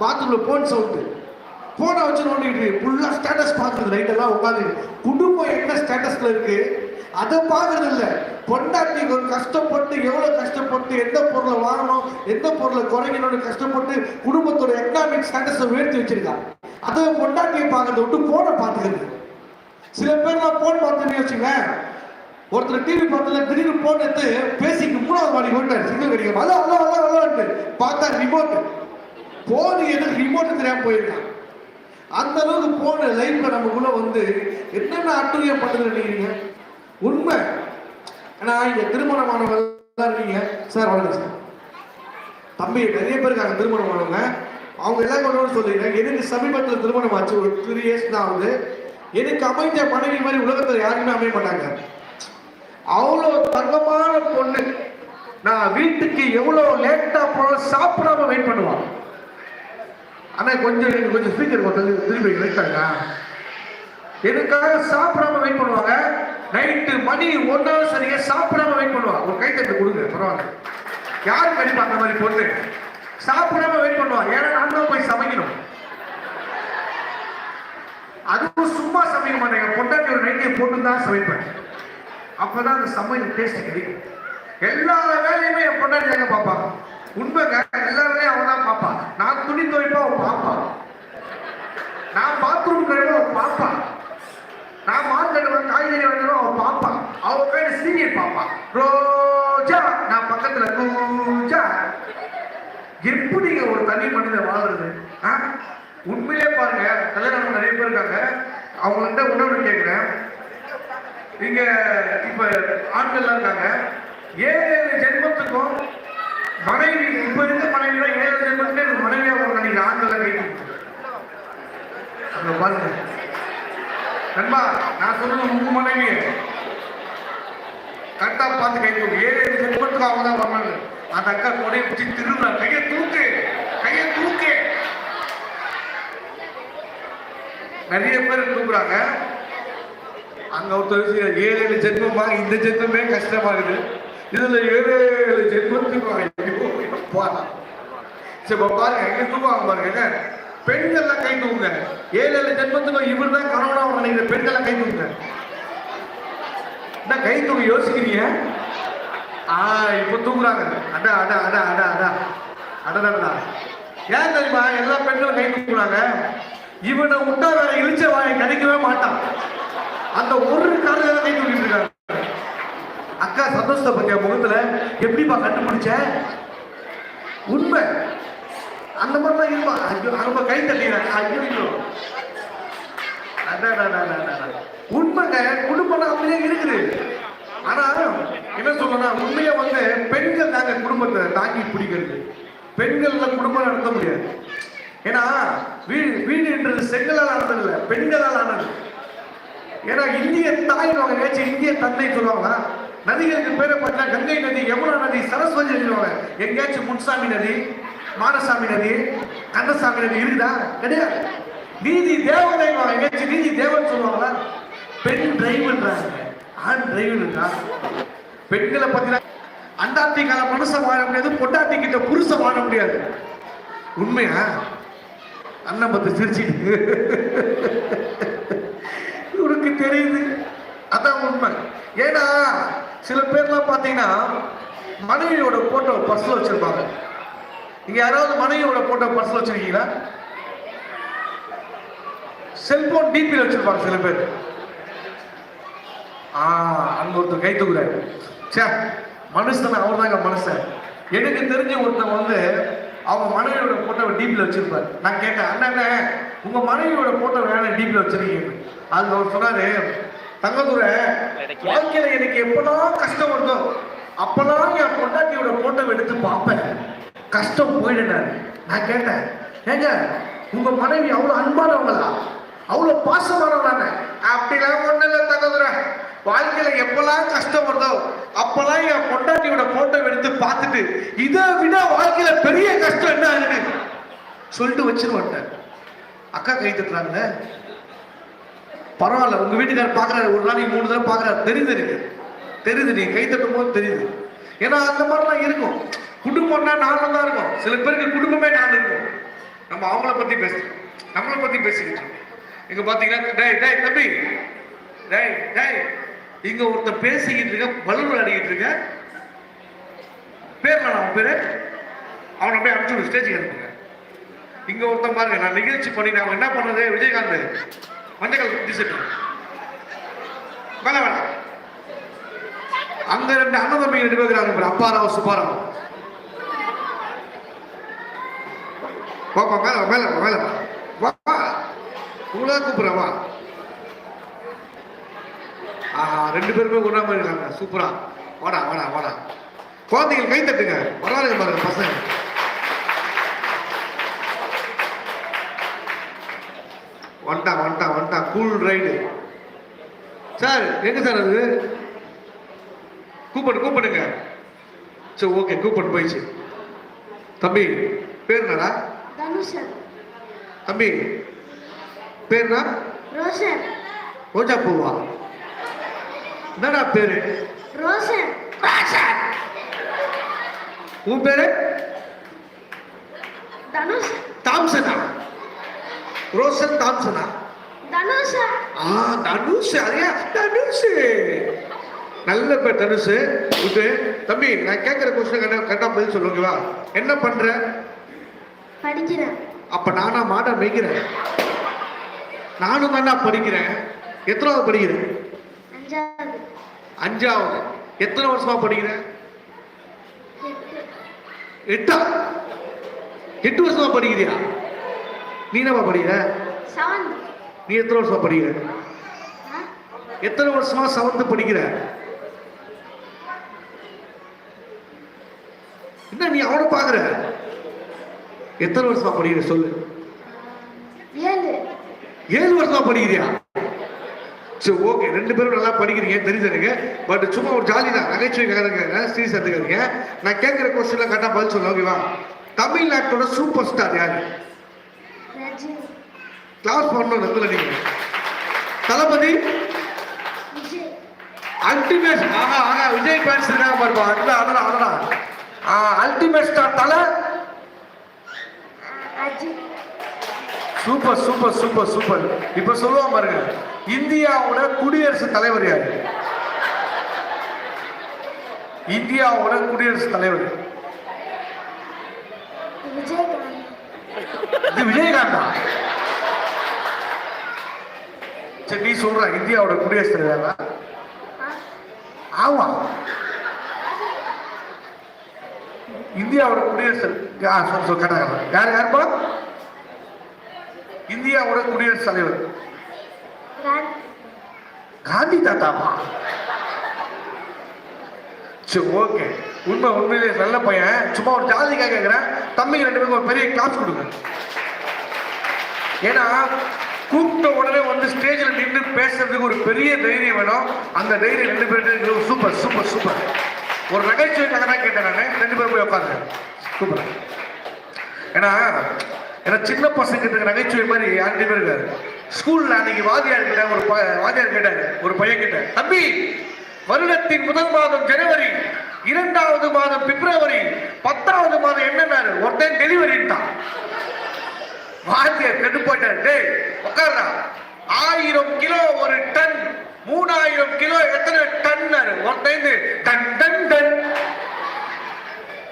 பாத்ரூம்ல phone sound போனை வச்சு நோண்டிட்டு ஃபுல்லா ஸ்டேட்டஸ் பார்க்குறது. நைட் எல்லாம் உட்காந்து குடும்பம் என்ன ஸ்டேட்டஸ்ல இருக்கு? அதை பார்க்கறது இல்ல. பொண்டாட்டி ஒரு கஷ்டப்பட்டு எவ்வளவு கஷ்டப்பட்டு எந்த பொருளை வாங்கணும் எந்த பொருளை குறைக்கணும்னு கஷ்டப்பட்டு குடும்பத்தோட எக்கனாமிக் ஸ்டேட்டஸை உயர்த்தி வச்சிருக்கான் அதை பொண்டாட்டியை பார்க்கறத விட்டு போனை பார்த்துக்கிறது. சில பேர்லாம் போன் பார்த்துன்னு வச்சுங்க ஒருத்தர் டிவி பார்த்ததுல திடீர்னு போன் எடுத்து பேசிக்கு மூணாவது மாடி ஓட்டாரு. சிக்னல் கிடைக்கும் அதான் அதான் அதான் அதான் பார்த்தா ரிமோட் போன் எதுக்கு ரிமோட் தெரியாம போயிருக்கான். அந்த அளவுக்கு போன லைஃப்ல நமக்குள்ள வந்து என்னென்ன அட்டுழியம் பண்ணுறது நினைக்கிறீங்க? உண்மை. ஆனா இங்க திருமணமானவங்க இருக்கீங்க. சார் வணக்கம் சார். தம்பி நிறைய பேர் இருக்காங்க திருமணமானவங்க. அவங்க எல்லாம் கொண்டு சொல்லிடுறேன். எனக்கு சமீபத்தில் திருமணம் ஆச்சு ஒரு த்ரீ இயர்ஸ் தான் ஆகுது. எனக்கு அமைஞ்ச மனைவி மாதிரி உலகத்தில் யாருமே அமைய மாட்டாங்க. அவ்வளோ தங்கமான பொண்ணு. நான் வீட்டுக்கு எவ்வளோ லேட்டாக போனாலும் சாப்பிடாம வெயிட் பண்ணுவான் ஆனால் கொஞ்சம் நீங்கள் கொஞ்சம் ஸ்பீக்கர் கொண்டு திரும்பி கிடைத்தாங்க எனக்காக சாப்பிடாம வெயிட் பண்ணுவாங்க? நைட்டு மணி ஒன்றாவது சரியாக சாப்பிடாம வெயிட் பண்ணுவாங்க ஒரு கைத்தட்டு கொடுங்க பரவாயில்ல. யார் கண்டிப்பா அந்த மாதிரி பொண்ணு? சாப்பிடாம வெயிட் பண்ணுவாங்க ஏன்னா நான் தான் போய் சமைக்கணும். அதுவும் சும்மா சமைக்க மாட்டேங்க பொண்டாட்டி ஒரு நைட்டியை போட்டு தான் சமைப்பேன். அப்போதான் அந்த சமையல் டேஸ்ட் கிடைக்கும். எல்லா வேலையுமே என் பொண்டாட்டி தாங்க பார்ப்பாங்க உண்மைங்க எல்லாருமே அவன் தான் பார்ப்பான். நான் துணி துவைப்பா அவன் பார்ப்பான். நான் பாத்ரூம் கழுவ அவன் பார்ப்பான். நான் மார்க்கெட் வந்து காய்கறி வாங்கணும் அவன் பார்ப்பான். அவன் பேர் சீனியர் பார்ப்பான். ரோஜா நான் பக்கத்துல ரோஜா. எப்படிங்க ஒரு தனி மனிதன் வாழ்றது? ஆ? உண்மையிலே பாருங்க கல்யாணம் நிறைய பேர் இருக்காங்க. அவங்கள்ட்ட உணவு கேட்குறேன். இங்க இப்ப ஆண்கள்லாம் இருக்காங்க. ஏழு ஏழு ஜென்மத்துக்கும் மனைவி இப்ப இருந்த மனைவி தான் ஏழு ஜென்மத்துக்கே எனக்கு மனைவியா ஒரு நினைக்கிற ஆண்கள் கை அங்க பாருங்க. நண்பா நான் சொல்றது உங்க மனைவி. கரெக்டா பார்த்து கை தூக்கு. ஏழு ஏழு ஜென்மத்துக்கு அவங்க தான் வரணும் அந்த அக்கா கொடையை பிடிச்சி திருடுறா கையை தூக்கு. கையை தூக்கு. நிறைய பேர் தூக்குறாங்க. அங்க ஒருத்தர் ஏழு ஏழு ஜென்மமா இந்த ஜென்மமே கஷ்டமா இருக்குது. இதுல ஏழு ஏழு ஜென்மத்துக்கு போகலாம் சரி இப்போ பாருங்க எங்க தூக்குவாங்க பாருங்க பெண்கள்லாம் கை தூங்க ஏழு ஏழு ஜென்மத்துக்கு இவர் தான் கணவனா நினைக்கிற பெண்கள்லாம் கை தூங்க என்ன கை தூங்க யோசிக்கிறீங்க? ஆ இப்போ தூங்குறாங்க. அடா அடா அடா அடா அடா. அடடா ஏன் தெரியுமா எல்லா பெண்களும் கை தூங்குறாங்க இவனை விட்டா வேற இழிச்ச வாயை கிடைக்கவே மாட்டான். அந்த ஒரு காரணம் கை தூக்கிட்டு இருக்காங்க. அக்கா சந்தோஷத்தை பத்தியா முகத்துல? எப்படிப்பா கண்டுபிடிச்ச? உண்மை. அந்த மாதிரிலாம் இருப்பான் ஐயோ ரொம்ப கை தட்டிடுறாங்க ஐயோ ஐயோ. உண்மைங்க குடும்பம் அப்படியே இருக்குது. ஆனா என்ன சொல்லணும் உண்மையா வந்து பெண்கள் தாங்க குடும்பத்தை தாங்கி பிடிக்கிறது. பெண்கள்ல குடும்பம் நடத்த முடியாது. ஏன்னா வீடு வீடு என்றது செங்கலால் ஆனது இல்லை பெண்களால் ஆனது. ஏன்னா இந்திய தாய் ஏதாச்சும் இந்திய தந்தை சொல்லுவாங்க நதிகளுக்கு பேரை பார்த்தீங்கன்னா கங்கை நதி யமுனா நதி சரஸ்வதி நதி சொல்லுவாங்க. எங்கேயாச்சும் முன்சாமி நதி மானசாமி நதி கந்தசாமி நதி இருக்குதா? கிடையாது. நீதி தேவதை எங்கேயாச்சும் நீதி தேவன் சொல்லுவாங்களா? பெண் டிரைவ்ன்றாங்க ஆண் டிரைவ்ன்றா பெண்களை பார்த்தீங்கன்னா அண்டார்டிகால மனுஷன் வாழ முடியாது பொண்டாட்டி கிட்ட புருஷன் வாழ முடியாது. உண்மையா? அண்ணன் பத்து சிரிச்சிட்டு. உனக்கு தெரியுது. அதான் உண்மை. ஏன்னா சில பேர்லாம் பார்த்தீங்கன்னா மனைவியோட போட்டோ பர்ஸ்ல வச்சிருப்பாங்க. இங்க யாராவது மனைவியோட போட்டோ பர்ஸ்ல வச்சிருக்கீங்களா? செல்போன் டிபியில் வச்சிருப்பாங்க சில பேர். ஆ அங்க ஒருத்தர் கை தூக்குறாரு. சே மனுஷன் அவர் தாங்க மனுஷன். எனக்கு தெரிஞ்ச ஒருத்தன் வந்து அவங்க மனைவியோட போட்டோவை டிபியில் வச்சிருப்பாரு. நான் கேட்டேன் அண்ணன் உங்க மனைவியோட போட்டோ வேணாம் டிபியில் வச்சிருக்கீங்க அது அவர் சொன்னாரு தங்கதுரை வாழ்க்கையில எனக்கு எப்பெல்லாம் கஷ்டம் வருதோ அப்பெல்லாம் என் பொண்டாட்டியோட போட்டோவை எடுத்து பார்ப்பேன். கஷ்டம் போயிடுனாரு நான் கேட்டேன் ஏங்க உங்க மனைவி அவ்வளவு அன்பானவங்களா? அவ்வளவு பாசமானவங்களானே அப்படிலாம் ஒண்ணு இல்லை தங்கதுரை. வாழ்க்கையில எப்பெல்லாம் கஷ்டம் வருதோ அப்பெல்லாம் என் பொண்டாட்டியோட போட்டோ எடுத்து பார்த்துட்டு இதை விட வாழ்க்கையில பெரிய கஷ்டம் என்ன இருக்கு சொல்லிட்டு வச்சிருவாங்க அக்கா கை தட்டுறாங்க பரவாயில்ல உங்க வீட்டுக்காரர் பாக்குறாரு ஒரு நாளைக்கு மூணு தடவை பாக்குறாரு. தெரியுது இருக்கு தெரியுது நீங்க கை தட்டும் போது தெரியுது. ஏன்னா அந்த மாதிரிலாம் இருக்கும். குடும்பம்னா நானும் தான் இருக்கும். சில பேருக்கு குடும்பமே நான் இருக்கும். நம்ம அவங்கள பத்தி பேசுறோம் நம்மளை பத்தி பேசிக்கிட்டு இருக்கோம். இங்க பாத்தீங்கன்னா டேய் டேய் தம்பி. டேய் டேய். இங்க ஒருத்தன் பேசிக்கிட்டு இருக்க பலூன் அடிக்கிட்டு இருக்க. பேர் அவன் பேரு? அவனை போய் அனுப்பிச்சு ஸ்டேஜுக்கு அனுப்புங்க. இங்க ஒருத்தன் பாருங்க நான் நிகழ்ச்சி பண்ணி நான் என்ன பண்ணது விஜயகாந்த். மஞ்சள் குத்தி செட்டு வேலை வேணாம் அங்க ரெண்டு அண்ணன் தம்பி ரெண்டு பேர் இருக்காங்க பாரு, அப்பாராவ் சுப்பாராவ் வாப்பா மேல வா, மேல வா, மேல வா. உங்களா வா. ஆஹா ரெண்டு பேருமே ஒன்றா மாதிரி இருக்காங்க சூப்பரா. வாடா வாடா வாடா. குழந்தைகள் கை தட்டுங்க. பரவாயில்ல பாருங்க பசங்க. கூல் ரைடு சார் எங்க சார் அது? கூப்பிடு கூப்பிடுங்க. சரி ஓகே கூப்பிட்டு போயிடுச்சு. தம்பி பேர் என்னடா? தம்பி பேர்னா ரோஷன். ரோஜா பூவா? என்னடா பேரு? ரோஷன்! உன் பேரு? தனுஷ். தாம்சனா. ரோஷன் தாம்சனா. தனுஷா. ஆ தனுஷ் அதையா? தனுஷ். நல்ல பேர் தனுஷ். இது தம்பி நான் கேட்குற கொஸ்டின் கரெக்டாக கரெக்டாக பதில் சொல்லுங்கவா என்ன பண்ற? படிக்கிறேன். அப்ப நானா மாட மேய்க்கிறேன். நானும் தானே படிக்கிறேன். எத்தனாவது படிக்கிறேன்? அஞ்சாவது. எத்தனை வருஷமா படிக்கிறேன்? எட்டு. எட்டா? வருஷமா படிக்கிறியா? நீ என்னப்பா படிக்கிற? நீ எத்தனை வருஷமா படிக்கிற? எத்தனை வருஷமா செவன்த் படிக்கிற? என்ன நீ அவனை பாக்குற எத்தனை வருஷமா படிக்கிற சொல்லு. ஏழு. வருஷமா படிக்கிறியா? சரி ஓகே ரெண்டு பேரும் நல்லா படிக்கிறீங்க. தெரியுது எனக்கு? பட் சும்மா ஒரு ஜாலி தான். நகைச்சுவைக்காரங்க சீரியஸ் எடுத்துக்காதீங்க நான் கேட்குற கொஸ்டின்லாம் கரெக்டாக பதில் சொல்ல ஓகேவா தமிழ்நாட்டோட சூப்பர் ஸ்டார் யாரு கிளாஸ் பண்ணணும் நத்துல நீங்க தளபதி அல்டிமேட் ஆஹா ஆஹா விஜய் ஃபேன்ஸ் இருக்காங்க பாருப்பா. அடடா அடடா அடடா. ஆ ultimate star Thala. Super super super super இப்ப சொல்லுவோம் பாருங்க. இந்தியாவோட குடியரசுத் தலைவர் யாரு? இந்தியாவோட குடியரசுத் தலைவர். விஜயகாந்தா? சரி நீ சொல்ற இந்தியாவோட குடியரசுத் தலைவர் ஆமா. இந்தியாவோட குடியரசு யார் யார் யாருப்பா இந்தியாவோட குடியரசுத் தலைவர். காந்தி காந்தி தாத்தாமா சரி ஓகே. உண்மை உண்மையிலே நல்ல பையன். சும்மா ஒரு ஜாதிக்காக கேட்குறேன். தம்பிங்க ரெண்டு பேருக்கு ஒரு பெரிய கிளாஸ் கொடுங்க. ஏன்னா கூப்பிட்ட உடனே வந்து ஸ்டேஜில் நின்று பேசுறதுக்கு ஒரு பெரிய தைரியம் வேணும். அந்த தைரியம் ரெண்டு பேருக்கு சூப்பர் சூப்பர் சூப்பர் ஒரு நகைச்சுவைக்காக தான் கேட்டேன் நான். ரெண்டு பேரும் போய் உட்காந்து சூப்பர் ஏன்னா ஏன்னா சின்ன பசங்க நகைச்சுவை மாதிரி யார்கிட்டயுமே இருக்காரு ஸ்கூல்ல அன்னைக்கு வாதியார் கிட்ட ஒரு வாதியார் கேட்டாரு. ஒரு பையன் கிட்ட தம்பி வருடத்தின் முதல் மாதம் ஜனவரி இரண்டாவது மாதம் பிப்ரவரி பத்தாவது மாதம் என்னன்னாரு? ஒருத்தன் டெலிவரின்ட்டான் வாத்தியார் கெடுப்பட்ட உட்கார்றா ஆயிரம் கிலோ ஒரு டன். மூணாயிரம் கிலோ எத்தனை டன்னாரு ஒருத்தன் டன் டன் டன்.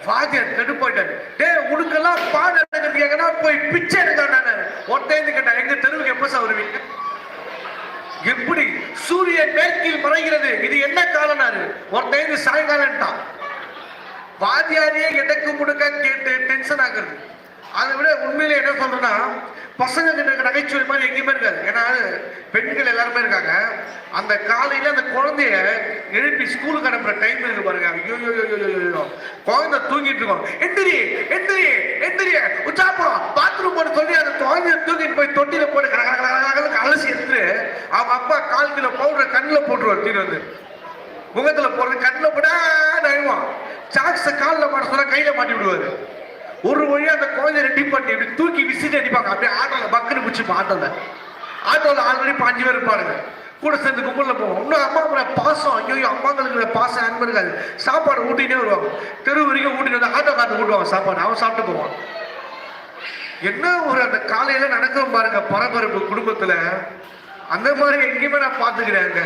வாத்தியார் கடுப்பாயிட்டாரு டேய் உனக்கெல்லாம் பாடம் எடுக்கிறது எங்கன்னா போய் பிச்சை எடுத்தானே ஒருத்தன் கேட்டா எங்க தெருவுக்கு எப்ப சார் வருவீங்க? எப்படி? சூரியன் மேற்கில் மறைகிறது. இது என்ன காலனாரு ஒருத்தன் சாயங்காலம்ட்டான் வாத்தியாரியே எடக்கு முடுக்க கேட்டு டென்ஷன் ஆகுறது. அதை விட உண்மையிலே என்ன சொல்றேன்னா பசங்க கிட்ட இருக்க நகைச்சுவை மாதிரி எங்கேயுமே இருக்காது ஏன்னா பெண்கள் எல்லாருமே இருக்காங்க அந்த காலையில அந்த குழந்தைய எழுப்பி ஸ்கூலுக்கு அனுப்புற டைம் இருக்கு பாருங்க ஐயோ ஐயோ, ஐயோ, ஐயோ, ஐயோ. குழந்தை தூங்கிட்டு இருக்கோம் எந்திரி எந்திரி எந்திரி உச்சாப்பா பாத்ரூம் போட்டு சொல்லி அந்த குழந்தைய தூக்கிட்டு போய் தொட்டில போட்டு கட அலசி எடுத்துட்டு அவங்க அப்பா கால் கிலோ பவுடர் கண்ணில் போட்டுருவார் தீனு வந்து முகத்துல போறது கண்ணில் போட்டா நழுவான் சாக்ஸ காலில் மாட்ட சொன்னா கையில மாட்டி விடுவாரு ஒரு வழியா அந்த குழந்தை ரெடி பண்ணி இப்படி தூக்கி விசிட்டு அடிப்பாங்க. அப்படியே ஆட்டோல பக்குன்னு பிடிச்சிப்போம் ஆட்டோல. ஆட்டோல ஆல்ரெடி பாஞ்சு பேர் இருப்பாருங்க. கூட சேர்ந்து கும்பலில் போவோம். இன்னும் அம்மா அப்புறம் பாசம். ஐயோ அம்மாங்களுக்கு பாசம் அன்பு இருக்காது சாப்பாடு ஊட்டினே வருவாங்க. தெரு வரைக்கும் ஊட்டிட்டு வந்து ஆட்டோ காத்து ஊட்டுவாங்க சாப்பாடு. அவன் சாப்பிட்டு போவான். என்ன ஒரு அந்த காலையில நடக்கும் பாருங்க பரபரப்பு குடும்பத்துல. அந்த மாதிரி எங்கேயுமே நான் பாத்துக்கிறேங்க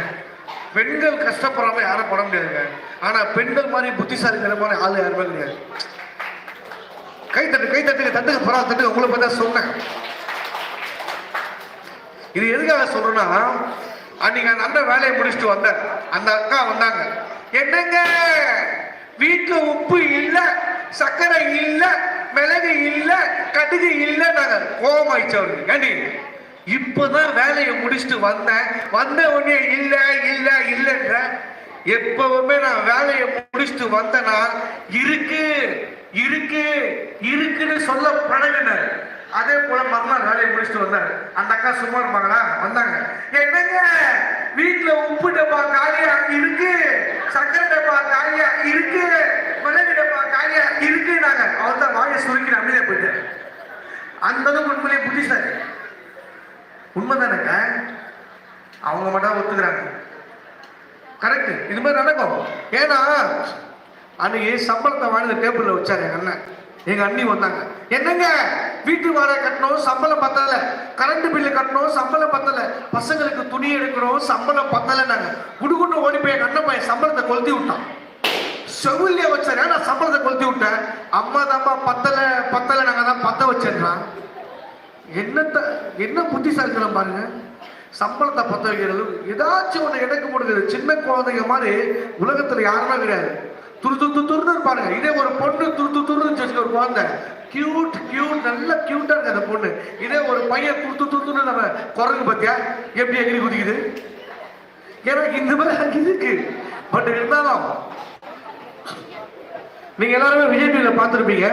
பெண்கள் கஷ்டப்படுறாம யாரும் பட முடியாதுங்க. ஆனா பெண்கள் மாதிரி புத்திசாலிங்கிற மாதிரி ஆள் யாருமே கிடையாது. கை தட்டு கை தட்டுங்க தட்டுங்க பரவ தட்டுங்க உங்களை பத்தி தான் சொன்னேன். இது எதுக்காக சொல்றேன்னா அன்னைக்கு அந்த அண்ணன் வேலையை முடிச்சுட்டு வந்தார். அந்த அக்கா வந்தாங்க. என்னங்க? வீட்டுல உப்பு இல்ல சர்க்கரை இல்ல மிளகு இல்ல கடுகு இல்ல நாங்க கோவமாயிடுச்சு அவருக்கு. ஏண்டி? இப்பதான் வேலையை முடிச்சுட்டு வந்தேன். வந்த உடனே இல்ல இல்ல இல்லைன்ற எப்பவுமே நான் வேலையை முடிச்சுட்டு வந்தேன்னா இருக்கு. இருக்கு இருக்குன்னு சொல்ல பழகினார் அதே போல மறுநாள் வேலையை முடிச்சுட்டு வந்தாரு அந்த அக்கா சும்மா இருப்பாங்களா வந்தாங்க. என்னங்க? வீட்டுல உப்பு டப்பா காலியா இருக்கு. சக்கரை டப்பா காலியா இருக்கு. மிளகு டப்பா காலியா இருக்கு நாங்க அவர் தான் வாயை சுருக்கி அமைதியா போயிட்டாரு. அந்த அளவுக்கு உண்மையிலேயே புத்திசாலி. உண்மைதானங்க? அவங்க மட்டும் ஒத்துக்கிறாங்க. கரெக்ட் இது மாதிரி நடக்கும். ஏன்னா அன்னைக்கு சம்பளத்தை வாங்கி டேபிள்ல வச்சாரு எங்க அண்ணன். எங்க அண்ணி வந்தாங்க. என்னங்க? வீட்டு வாடகை கட்டணும் சம்பளம் பத்தல. கரண்ட் பில்லு கட்டணும் சம்பளம் பத்தல. பசங்களுக்கு துணி எடுக்கிறோம் சம்பளம் பத்தல நாங்க குடுகுண்டு ஓடி போய் அண்ணன் பையன் சம்பளத்தை கொளுத்தி விட்டான். செவிலிய வச்சாரு. நான் சம்பளத்தை கொளுத்தி விட்டேன் அம்மா தாம்மா பத்தல பத்தல நாங்க தான் பத்த வச்சிடறான் என்னத்த என்ன புத்திசாலித்தனம் பாருங்க. சம்பளத்தை பத்த வைக்கிறது ஏதாச்சும் ஒன்று எடுக்க முடியுது சின்ன குழந்தைங்க மாதிரி உலகத்தில் யாருமே கிடையாது. துரு துரு துருன்னு இருப்பாங்க இதே ஒரு பொண்ணு துரு துரு துருன்னு வச்சுக்க ஒரு குழந்தை. கியூட் கியூட் நல்ல கியூட்டா இருக்கு அந்த பொண்ணு. இதே ஒரு பையன் துரு துரு துருன்னு நம்ம குரங்கு பத்தியா? எப்படி எகிரி குதிக்குது? எனக்கு இந்த மாதிரி இருக்கு. பட் இருந்தாலும் நீங்க எல்லாருமே விஜய் டிவில பார்த்துருப்பீங்க.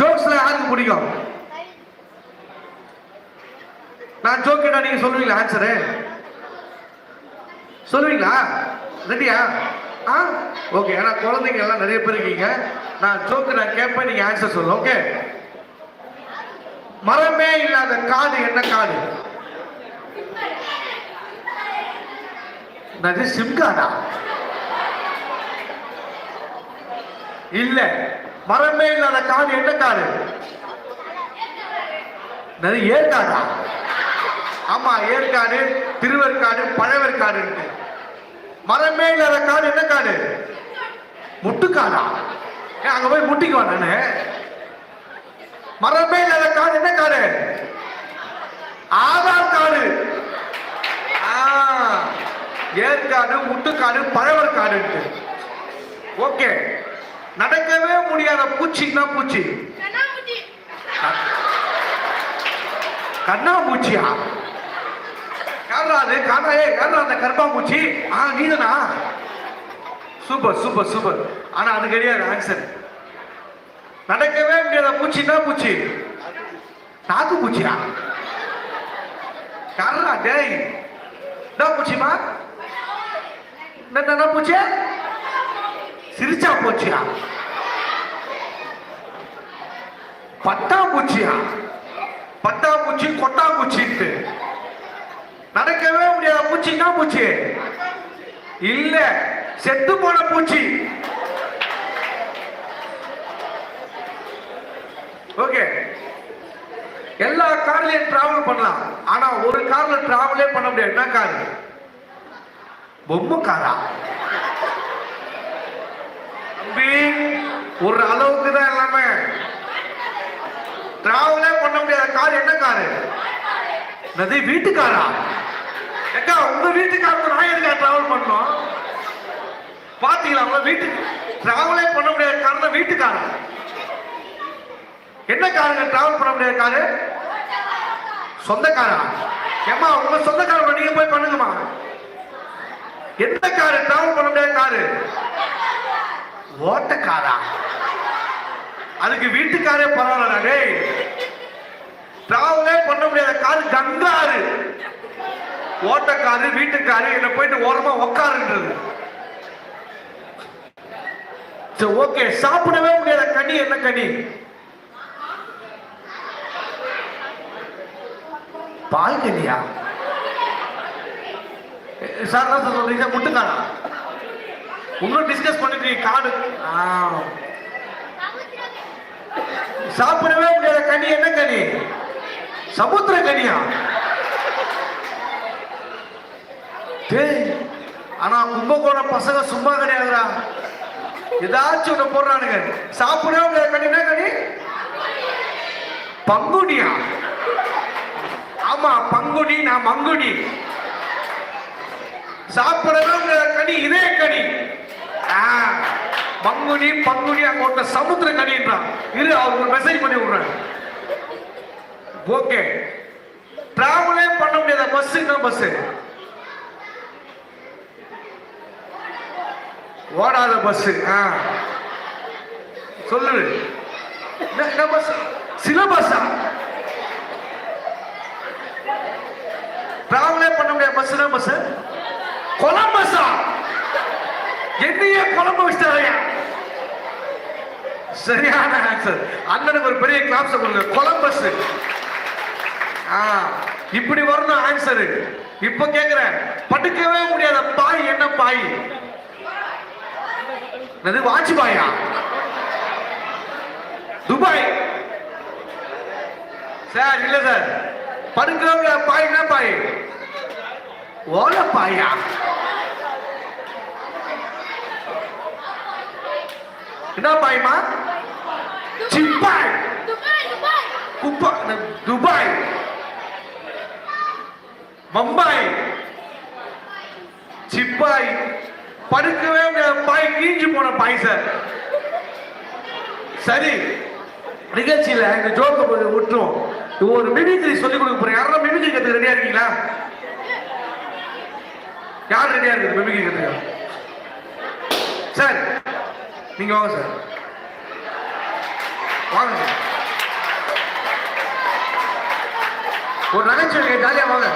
ஜோக்ஸ்ல யாருக்கு பிடிக்கும்? நான் ஜோக் கேட்டா நீங்க சொல்லுவீங்களா ஆன்சரு சொல்லுவீங்களா? ரெடியா? ஆ? ஓகே ஏன்னா குழந்தைங்க எல்லாம் நிறைய பேர் இருக்கீங்க. நான் ஜோக்கு நான் கேட்பேன் நீங்க ஆன்சர் சொல்லு ஓகே மரமே இல்லாத காடு என்ன காடு? அது சிம் காடா இல்ல மரமே இல்லாத காடு என்ன காடு? அது ஏற்காடா? ஆமா ஏற்காடு திருவேற்காடு பழவேற்காடு இருக்கு மரமே இல்லாத காடு என்ன காடு? முட்டுக்காடா? அங்க போய் முட்டிக்குவா நானு. மரமே இல்லாத காடு என்ன காடு? ஆதார் காடு. ஆ, ஏற்காடு முட்டுக்காடு பழவேற்காடு இருக்கு ஓகே. நடக்கவே முடியாத பூச்சின்னா பூச்சி? கண்ணாமூச்சியா யாரா அது காணா ஏ யாரா அந்த கர்ப்பாம்பூச்சி. ஆ நீதானா? Super super super. ஆனா அது கிடையாது ஆன்சர் நடக்கவே முடியாத பூச்சி என்ன பூச்சி. நாக்கு பூச்சியா? யாரா டேய் என்ன பூச்சிமா என்ன என்ன பூச்சி. சிரிச்சா பூச்சியா? பட்டா பூச்சியா பட்டா பூச்சி கொட்டா பூச்சின்ட்டு நடக்கவே முடியாத பூச்சி தான் பூச்சி? இல்ல செத்து போன பூச்சி. ஓகே எல்லா கார்லயும் டிராவல் பண்ணலாம். ஆனா ஒரு கார்ல டிராவலே பண்ண முடியாது. என்ன கார்? பொம்மை காரா? ஒரு அளவுக்கு தான் எல்லாமே. டிராவலே பண்ண முடியாத கார் என்ன காரு? வீட்டுக்காரா? உங்க வீட்டுக்காரங்க நான் எதுக்கா டிராவல் பண்ணோம் பாத்தீங்களா? வீட்டுக்கு டிராவலே பண்ண முடியாத காரணம் தான் வீட்டுக்காரன் என்ன காருங்க டிராவல் பண்ண முடியாத காரு சொந்தக்காரா ஏமா உங்க சொந்தக்காரங்க நீங்க போய் பண்ணுங்கம்மா. எந்த காரு டிராவல் பண்ண முடியாத காரு ஓட்டக்காரா? அதுக்கு வீட்டுக்காரே பரவாயில்ல டேய். டிராவலே பண்ண முடியாத காரு கங்காரு. ஓட்டக்காரு வீட்டுக்காரு என்ன போயிட்டு ஓரமா உக்காருன்றது. சரி ஓகே சாப்பிடவே முடியாத கனி என்ன கனி? பால் கனியா? சார் என்ன சொல்றீங்க? முட்டுக்காரா? இன்னும் டிஸ்கஸ் பண்ணிட்டு காடு. சாப்பிடவே முடியாத கனி என்ன கனி? சமுத்திர கனியா? டேய் ஆனா கும்பகோணம் பசங்க சும்மா கிடையாதுடா. ஏதாச்சும் ஒண்ணு போடுறானுங்க. சாப்பிடவே முடியாது கடி பங்குடியா பங்குனியா? ஆமா பங்குனி நான் மங்குடி சாப்பிடவே கடி இதே கடி ஆ, பங்குனி அங்க ஒருத்த சமுத்திர கடின்றான் இரு அவருக்கு மெசேஜ் பண்ணி விடுறேன். ஓகே. டிராவலே பண்ண முடியாத? பஸ் பஸ்ஸு ஓடாத பஸ் ஆ. சொல்லு. பஸ் சில பஸ்ஸா டிராவலே பண்ண முடியாத. பஸ் என்ன பஸ் கொலம்பஸா என்னையே குழம்பு வச்சிட்டாரையா சரியான ஆன்சர் அண்ணனுக்கு ஒரு பெரிய கிளாப்ஸ் கொடுங்க. கொலம்பஸ் ஆ. இப்படி வரணும் ஆன்சர் இப்ப கேக்குறேன். படுக்கவே முடியாத பாய் என்ன பாய்? அது வாஜ்பாயா? துபாய்? சார் இல்ல சார். படுக்கிறவங்க முடியாத பாய் என்ன பாய்? ஓல பாயா? என்ன பாய்மா? சிப்பாய். குப்பா துபாய். பம்பாய். சிப்பாய். படுக்கவே பாய் கீஞ்சு போன பாய் சார் சரி நிகழ்ச்சியில இந்த ஜோக்க விட்டுரும். ஒரு மிமிக்ரி சொல்லி கொடுக்க போறேன். யாரும் மிமிக்ரி கத்துக்க ரெடியா இருக்கீங்களா? யார் ரெடியா இருக்குது மிமிக்ரி கத்துக்க? சார் நீங்க வாங்க சார் வாங்க சார் ஒரு நகைச்சுவை ஜாலியா வாங்க.